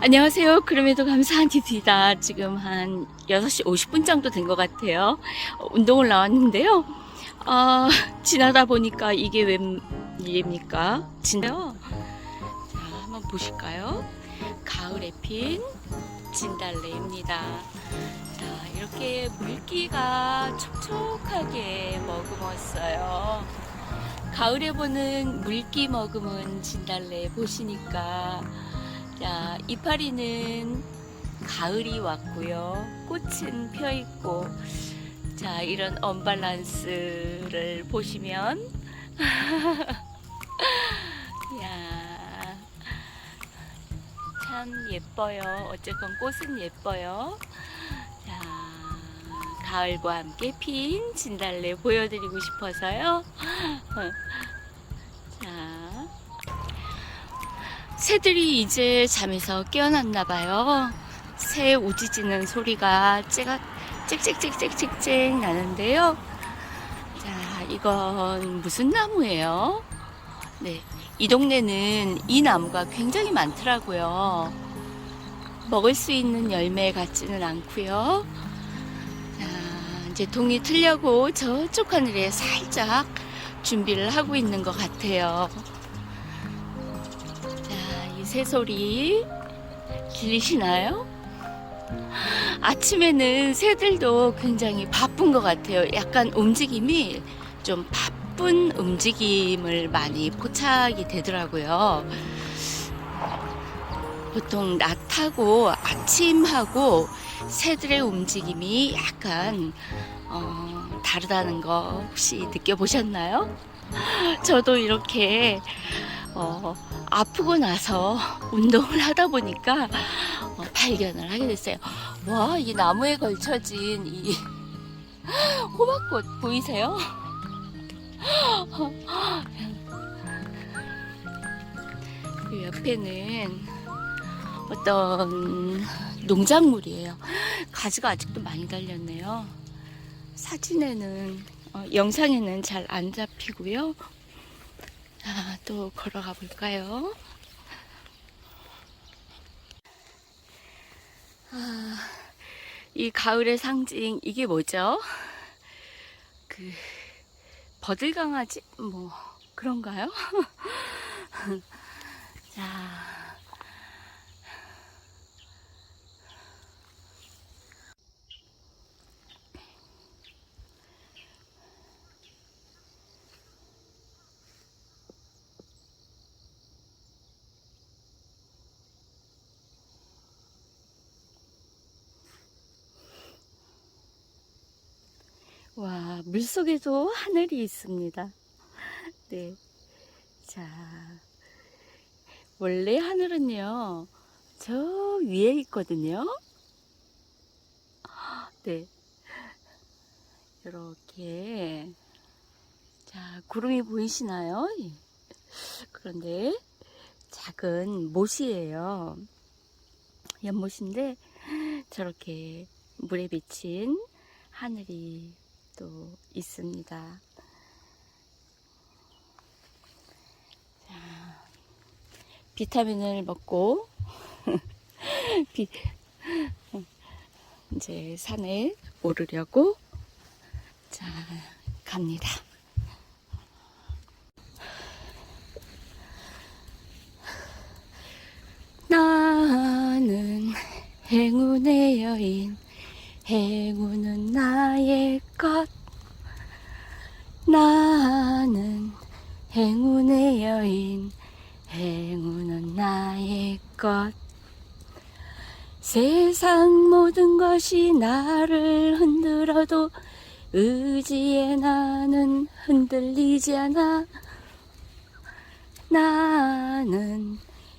안녕하세요. 그럼에도 감사합니다. 지금 한 6시 50분 정도 된 것 같아요. 어, 운동을 나왔는데요. 아, 지나다 보니까 이게 웬 일입니까? 진짜요? 자, 한번 보실까요? 가을에 핀 진달래입니다. 자, 이렇게 물기가 촉촉하게 머금었어요. 가을에 보는 물기 머금은 진달래 보시니까 자, 이파리는 가을이 왔고요. 꽃은 펴 있고 자, 이런 언밸런스를 보시면 야. 참 예뻐요. 어쨌건 꽃은 예뻐요. 자, 가을과 함께 핀 진달래 보여드리고 싶어서요. 새들이 이제 잠에서 깨어났나 봐요. 새 우짖는 소리가 째가 짹짹짹짹짹 나는데요. 자, 이건 무슨 나무예요? 네, 이 동네는 이 나무가 굉장히 많더라고요. 먹을 수 있는 열매 같지는 않고요. 자, 이제 동이 틀려고 저쪽 하늘에 살짝 준비를 하고 있는 것 같아요. 새소리 들리시나요? 아침에는 새들도 굉장히 바쁜 것 같아요. 약간 움직임이 좀 바쁜 움직임을 많이 포착이 되더라고요. 보통 낮하고 아침하고 새들의 움직임이 약간 어, 다르다는 거 혹시 느껴보셨나요? 저도 이렇게 어, 아프고 나서 운동을 하다 보니까 어, 발견을 하게 됐어요. 와, 이 나무에 걸쳐진 이 호박꽃 보이세요? 그 옆에는 어떤 농작물이에요. 가지가 아직도 많이 달렸네요. 사진에는, 어, 영상에는 잘 안 잡히고요. 자, 또 걸어가 볼까요? 아, 이 가을의 상징, 이게 뭐죠? 그, 버들강아지? 뭐, 그런가요? 자. 와, 물속에도 하늘이 있습니다. 네. 자, 원래 하늘은요, 저 위에 있거든요. 네. 이렇게. 자, 구름이 보이시나요? 예. 그런데 작은 못이에요. 연못인데 저렇게 물에 비친 하늘이 또 있습니다. 자, 비타민을 먹고 비, 이제 산에 오르려고 자 갑니다. 나는 행운의 여인 행운은 나의 것. 나는 행운의 여인. 행운은 나의 것. 세상 모든 것이 나를 흔들어도 의지에 나는 흔들리지 않아. 나는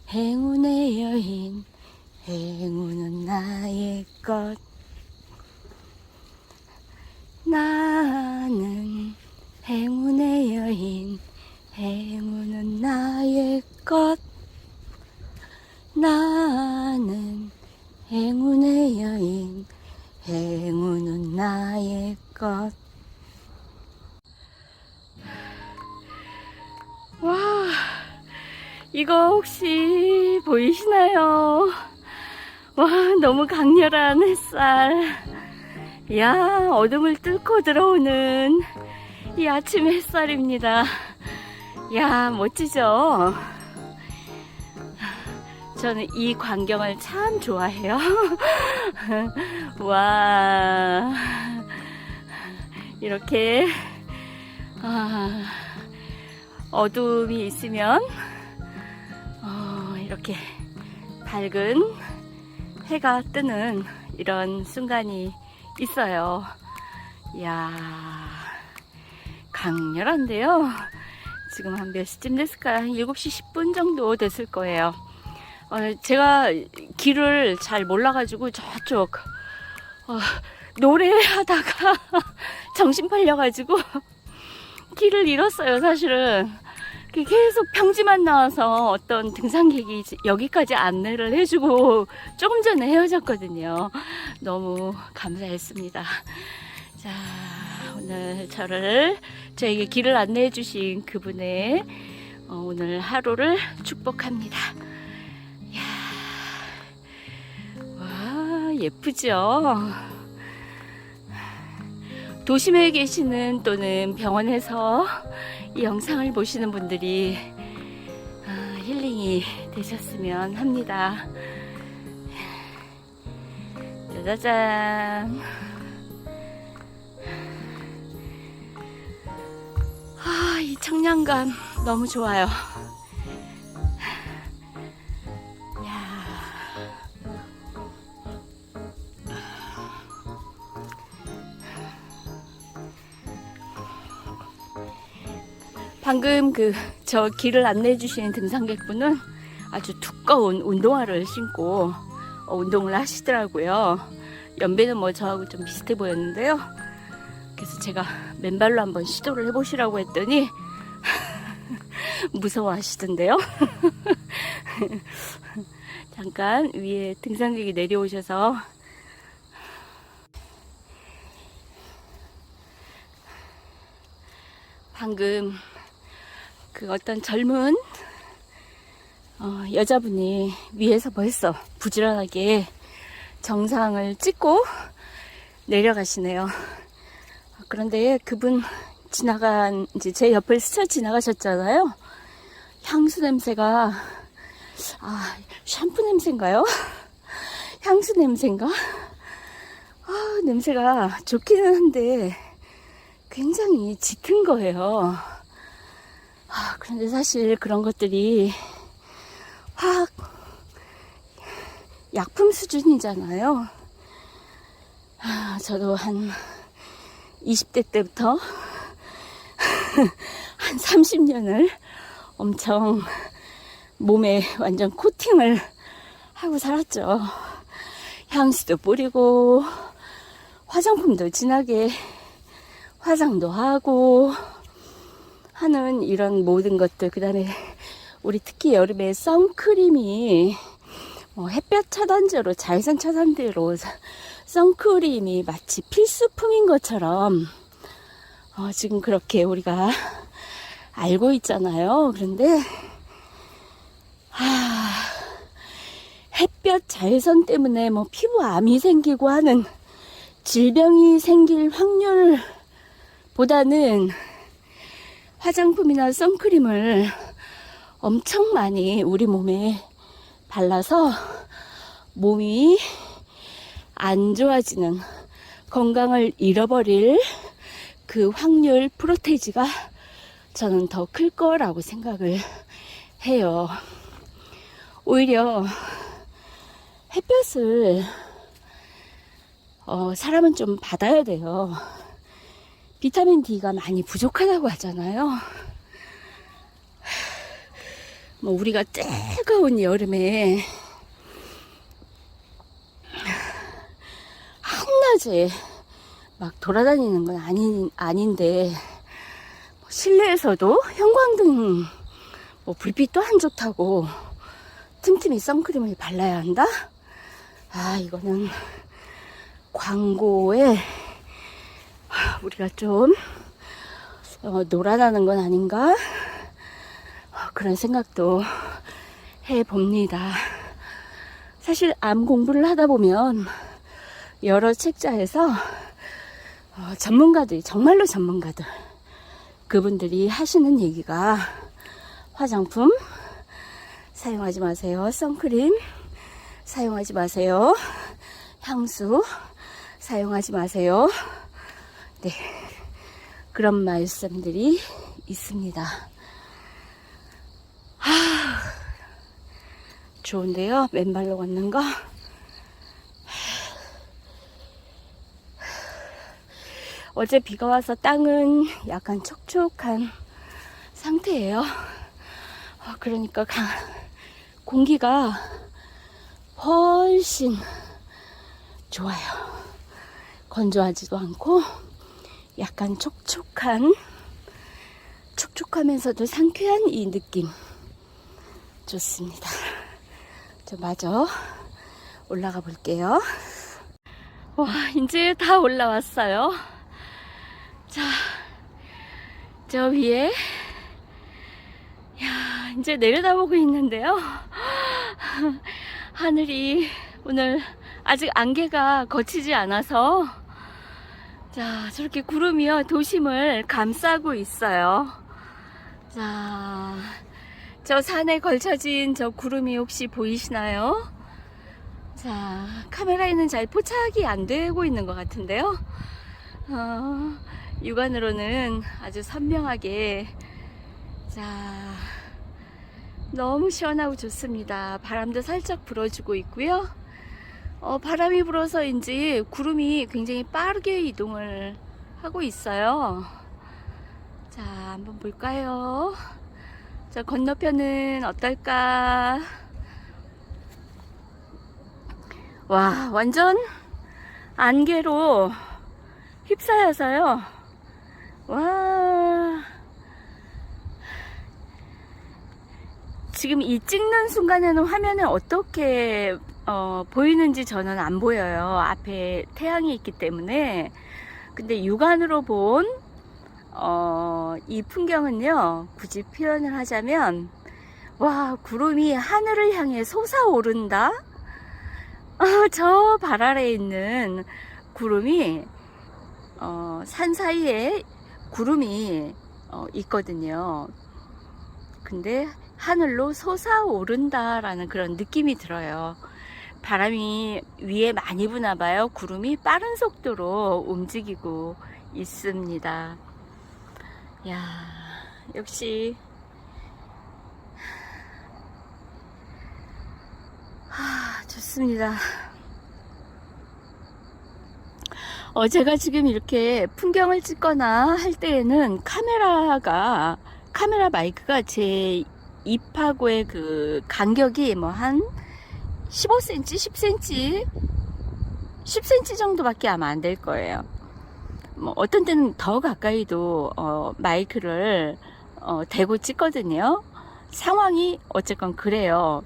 행운의 여인. 행운은 나의 것 나는 행운의 여인 행운은 나의 것 나는 행운의 여인 행운은 나의 것 와, 이거 혹시 보이시나요? 와, 너무 강렬한 햇살. 야, 어둠을 뚫고 들어오는 이 아침 햇살입니다. 야, 멋지죠? 저는 이 광경을 참 좋아해요. 와, 이렇게, 아, 어둠이 있으면, 어, 이렇게 밝은 해가 뜨는 이런 순간이 있어요. 이야, 강렬한데요. 지금 한 몇 시쯤 됐을까요? 한 7시 10분 정도 됐을 거예요. 어, 제가 길을 잘 몰라가지고 저쪽, 어, 노래하다가 정신 팔려가지고 길을 잃었어요, 사실은. 그 계속 평지만 나와서 어떤 등산객이 여기까지 안내를 해주고 조금 전에 헤어졌거든요. 너무 감사했습니다. 자, 오늘 저를 저에게 길을 안내해 주신 그분의 어, 오늘 하루를 축복합니다. 이야, 와, 예쁘죠? 도심에 계시는 또는 병원에서 이 영상을 보시는 분들이 아, 힐링이 되셨으면 합니다. 짜자잔. 아, 이 청량감 너무 좋아요. 방금 그 저 길을 안내해 주시는 등산객분은 아주 두꺼운 운동화를 신고 어, 운동을 하시더라고요. 연배는 뭐 저하고 좀 비슷해 보였는데요. 그래서 제가 맨발로 한번 시도를 해보시라고 했더니 무서워하시던데요. 잠깐 위에 등산객이 내려오셔서 방금 그 어떤 젊은 어, 여자분이 위에서 벌써 부지런하게 정상을 찍고 내려가시네요. 그런데 그분 지나간 이제 제 옆을 스쳐 지나가셨잖아요. 향수 냄새가 아 샴푸 냄새인가요? 향수 냄새인가? 아 냄새가 좋기는 한데 굉장히 짙은 거예요. 아, 그런데 사실 그런 것들이 화학 약품 수준이잖아요. 아, 저도 한 20대 때부터 한 30년을 엄청 몸에 완전 코팅을 하고 살았죠. 향수도 뿌리고 화장품도 진하게 화장도 하고 하는 이런 모든 것들 그 다음에 우리 특히 여름에 선크림이 뭐 햇볕 차단제로 자외선 차단제로 선크림이 마치 필수품인 것처럼 어, 지금 그렇게 우리가 알고 있잖아요. 그런데 하, 햇볕 자외선 때문에 뭐 피부암이 생기고 하는 질병이 생길 확률보다는 화장품이나 선크림을 엄청 많이 우리 몸에 발라서 몸이 안 좋아지는 건강을 잃어버릴 그 확률 프로테이지가 저는 더 클 거라고 생각을 해요. 오히려 햇볕을 어, 사람은 좀 받아야 돼요. 비타민 D가 많이 부족하다고 하잖아요. 뭐 우리가 뜨거운 여름에 한낮에 막 돌아다니는 건 아닌 아닌데 뭐 실내에서도 형광등 뭐 불빛도 안 좋다고 틈틈이 선크림을 발라야 한다? 아 이거는 광고에 우리가 좀 어, 놀아나는 건 아닌가 어, 그런 생각도 해 봅니다. 사실 암 공부를 하다 보면 여러 책자에서 어, 전문가들이 정말로 전문가들 그분들이 하시는 얘기가 화장품 사용하지 마세요. 선크림 사용하지 마세요. 향수 사용하지 마세요. 네. 그런 말씀들이 있습니다. 하, 좋은데요. 맨발로 걷는 거. 어제 비가 와서 땅은 약간 촉촉한 상태예요. 어, 그러니까 가- 공기가 훨씬 좋아요. 건조하지도 않고 약간 촉촉한 촉촉하면서도 상쾌한 이 느낌 좋습니다. 저 마저 올라가 볼게요. 와, 이제 다 올라왔어요. 자, 저 위에, 야, 이제 내려다보고 있는데요. 하늘이 오늘 아직 안개가 거치지 않아서, 자, 저렇게 구름이요, 도심을 감싸고 있어요. 자, 저 산에 걸쳐진 저 구름이 혹시 보이시나요? 자, 카메라에는 잘 포착이 안 되고 있는 것 같은데요. 어, 육안으로는 아주 선명하게, 자, 너무 시원하고 좋습니다. 바람도 살짝 불어주고 있고요. 어, 바람이 불어서인지 구름이 굉장히 빠르게 이동을 하고 있어요. 자, 한번 볼까요? 자, 건너편은 어떨까? 와, 완전 안개로 휩싸여서요. 와. 지금 이 찍는 순간에는 화면에 어떻게 어, 보이는지 저는 안 보여요. 앞에 태양이 있기 때문에. 근데 육안으로 본, 어, 이 풍경은요, 굳이 표현을 하자면, 와, 구름이 하늘을 향해 솟아오른다? 어, 저발 아래에 있는 구름이, 어, 산 사이에 구름이 어, 있거든요. 근데 하늘로 솟아오른다라는 그런 느낌이 들어요. 바람이 위에 많이 부나 봐요. 구름이 빠른 속도로 움직이고 있습니다. 야, 역시 하, 좋습니다. 어, 제가 지금 이렇게 풍경을 찍거나 할 때에는 카메라가, 카메라 마이크가 제 입하고의 그 간격이 뭐 한 15cm, 10cm, 10cm 정도밖에 아마 안 될 거예요. 뭐 어떤 때는 더 가까이도 어, 마이크를 어, 대고 찍거든요. 상황이 어쨌건 그래요.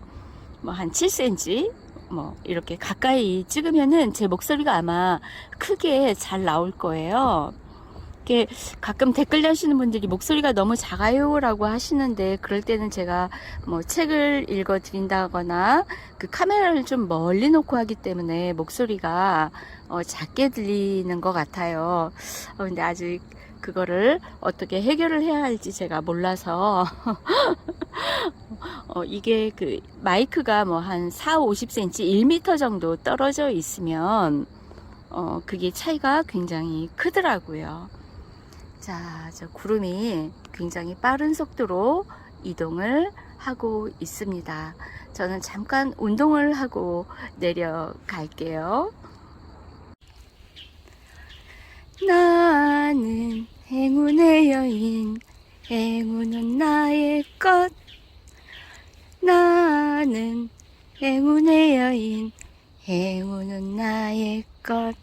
뭐 한 7cm, 뭐 이렇게 가까이 찍으면은 제 목소리가 아마 크게 잘 나올 거예요. 이렇게 가끔 댓글 다시는 분들이 목소리가 너무 작아요라고 하시는데 그럴 때는 제가 뭐 책을 읽어 드린다거나 그 카메라를 좀 멀리 놓고 하기 때문에 목소리가 어, 작게 들리는 것 같아요. 어, 근데 아직 그거를 어떻게 해결을 해야 할지 제가 몰라서 어, 이게 그 마이크가 뭐 한 4, 50cm, 1m 정도 떨어져 있으면 어, 그게 차이가 굉장히 크더라고요. 자, 저 구름이 굉장히 빠른 속도로 이동을 하고 있습니다. 저는 잠깐 운동을 하고 내려갈게요. 나는 행운의 여인, 행운은 나의 것. 나는 행운의 여인, 행운은 나의 것.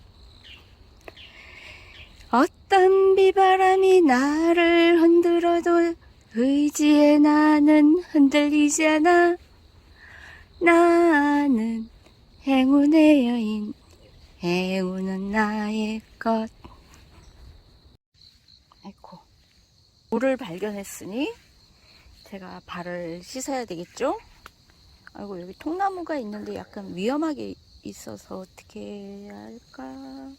어떤 비바람이 나를 흔들어도 의지에 나는 흔들리지 않아. 나는 행운의 여인, 행운은 나의 것. 아이고. 물을 발견했으니 제가 발을 씻어야 되겠죠? 아이고 여기 통나무가 있는데 약간 위험하게 있어서 어떻게 해야 할까?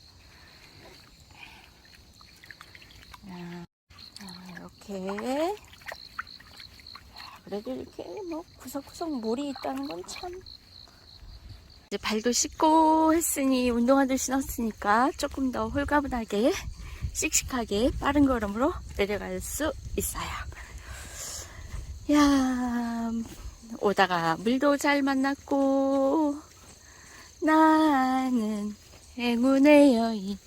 이렇게 자, 그래도 이렇게 뭐 구석구석 물이 있다는 건 참 이제 발도 씻고 했으니 운동화도 신었으니까 조금 더 홀가분하게 씩씩하게 빠른 걸음으로 내려갈 수 있어요. 야, 오다가 물도 잘 만났고, 나는 행운의 여인,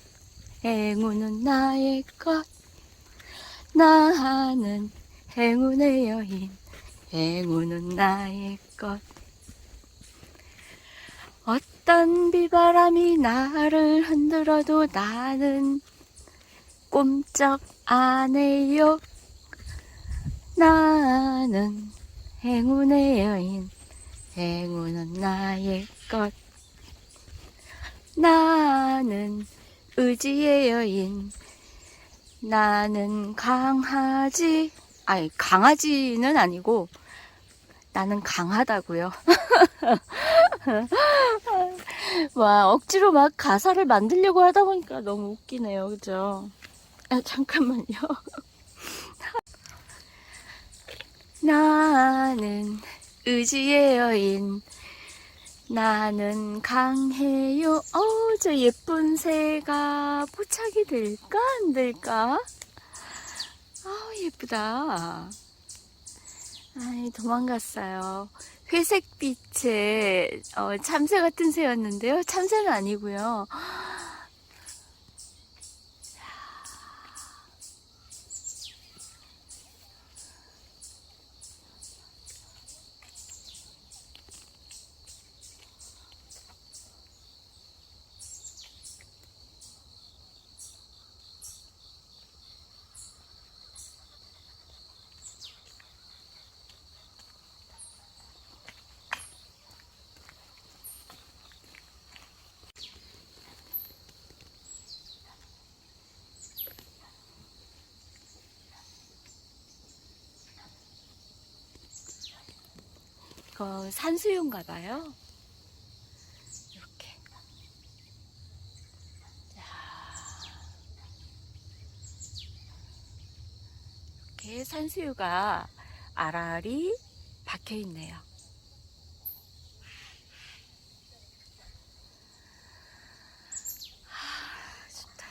행운은 나의 것. 나는 행운의 여인, 행운은 나의 것. 어떤 비바람이 나를 흔들어도 나는 꼼짝 안 해요. 나는 행운의 여인, 행운은 나의 것. 나는 의지의 여인, 나는 강아지, 아니, 강아지는 아니고, 나는 강하다고요. 와, 억지로 막 가사를 만들려고 하다 보니까 너무 웃기네요. 그죠? 아, 잠깐만요. 나는 의지의 여인. 나는 강해요. 어우, 저 예쁜 새가 포착이 될까, 안 될까? 아우, 예쁘다. 아이, 도망갔어요. 회색 빛의 어, 참새 같은 새였는데요. 참새는 아니고요. 이거 산수유인가 봐요. 이렇게. 자. 이렇게 산수유가 알알이 박혀 있네요. 하, 좋다.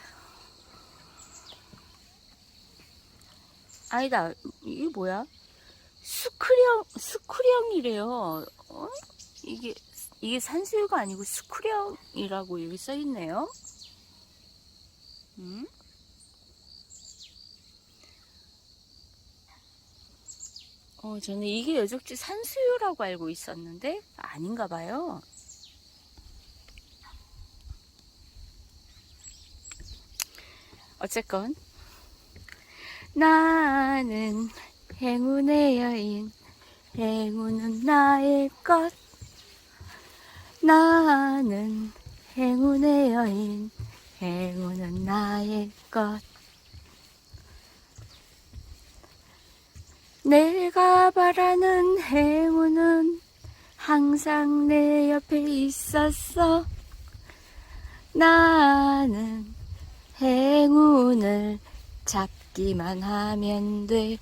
아니다. 이게 뭐야? 스크령, 스크령이래요. 어? 이게, 이게 산수유가 아니고 스크령이라고 여기 써 있네요. 음? 어, 저는 이게 여적지 산수유라고 알고 있었는데, 아닌가 봐요. 어쨌건, 나는 행운의 여인, 행운은 나의 것. 나는 행운의 여인, 행운은 나의 것. 내가 바라는 행운은 항상 내 옆에 있었어. 나는 행운을 잡기만 하면 돼.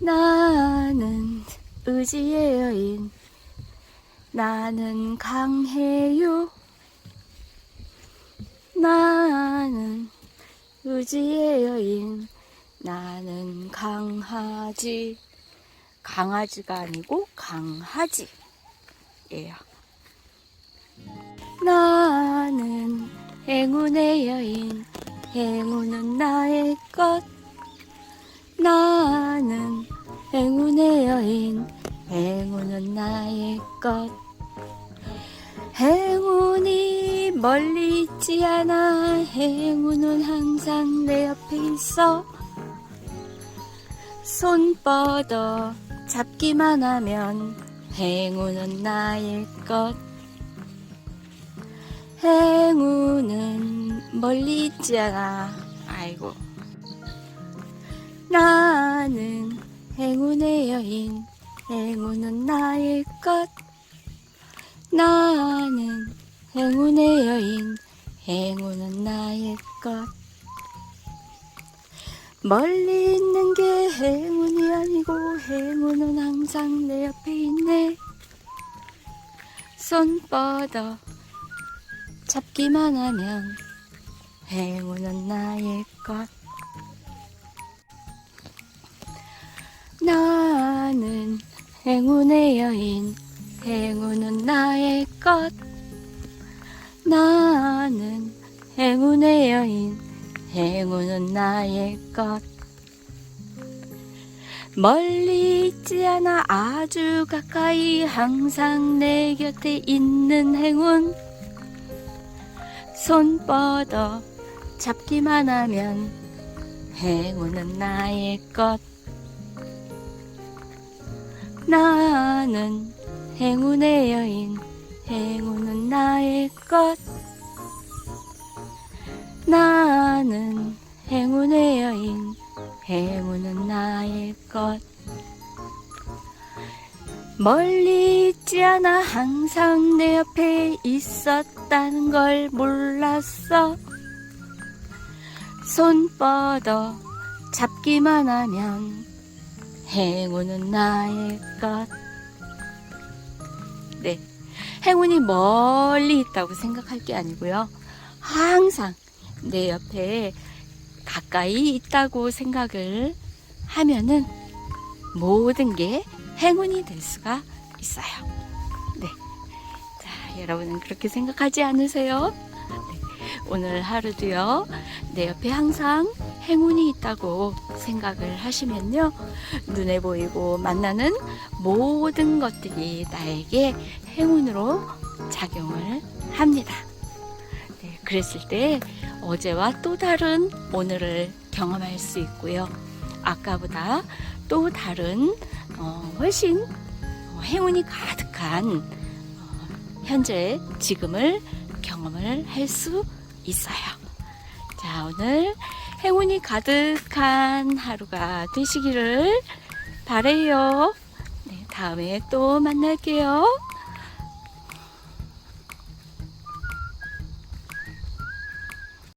나는 의지의 여인. 나는 강해요. 나는 의지의 여인. 나는 강하지. 강아지가 아니고 강하지 예요. 나는 행운의 여인. 행운은 나의 것. 나는 행운의 여인, 행운은 나의 것. 행운이 멀리 있지 않아, 행운은 항상 내 옆에 있어. 손 뻗어 잡기만 하면 행운은 나의 것. 행운은 멀리 있지 않아. 아이고. 나는 행운의 여인, 행운은 나의 것. 나는 행운의 여인 행운은 나의 것. 멀리 있는 게 행운이 아니고 행운은 항상 내 옆에 있네. 손 뻗어 잡기만 하면 행운은 나의 것 나는 행운의 여인 행운은 나의 것. 나는 행운의 여인 행운은 나의 것. 멀리 있지 않아 아주 가까이 항상 내 곁에 있는 행운. 손 뻗어 잡기만 하면 행운은 나의 것 나는 행운의 여인 행운은 나의 것. 나는 행운의 여인 행운은 나의 것. 멀리 있지 않아 항상 내 옆에 있었다는 걸 몰랐어. 손 뻗어 잡기만 하면 행운은 나의 것. 네. 행운이 멀리 있다고 생각할 게 아니고요. 항상 내 옆에 가까이 있다고 생각을 하면은 모든 게 행운이 될 수가 있어요. 네. 자, 여러분은 그렇게 생각하지 않으세요? 네. 오늘 하루도요, 내 옆에 항상 행운이 있다고 생각을 하시면요. 눈에 보이고 만나는 모든 것들이 나에게 행운으로 작용을 합니다. 네, 그랬을 때 어제와 또 다른 오늘을 경험할 수 있고요. 아까보다 또 다른 어, 훨씬 어, 행운이 가득한 어, 현재 지금을 경험을 할 수 있어요. 자, 오늘 행운이 가득한 하루가 되시기를 바래요. 네, 다음에 또 만날게요.